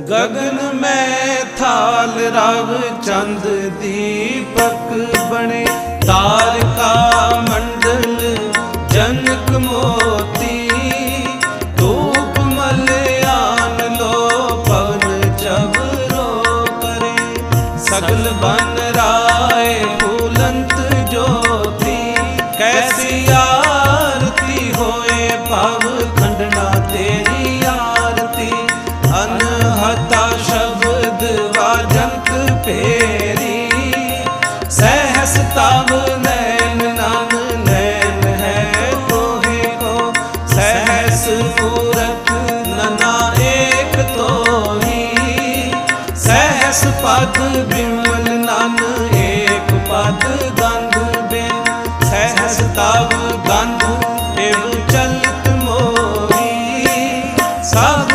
ਗਗਨ ਮੈਂ ਥਾਲ ਰਵ ਚੰਦ ਦੀਪਕ ਬਣੇ, ਤਾਰਕਾ ਮੰਡਲ ਜਨਕ ਮੋਤੀ ਧੂਪ ਮਲਿਆਨ ਲੋ ਪਵਨ ਜਬਰੋ ਕਰੇ ਸਗਲ ਬਨ ਰਾਏ ਫੂਲੰਤ ਜੋਤੀ, ਕੈਸੀ ਆ ਸਤਾਵੋ ਨੈਣ ਨਾਮ ਨੈਣ ਹੈ ਤੋਹੇ ਕੋ। ਸਹਸ ਪੂਰਤ ਨਨਾ ਏਕ ਤੋਹੀ। ਸਹਸ ਪਦ ਬਿਮਲ ਨਨ ਏਕ ਪਦ ਗੰਧ ਬਿਨ। ਸਹਸ ਤਵ ਗੰਧ ਏਵ ਚਲਤ ਮੋਹੀ। ਸਭ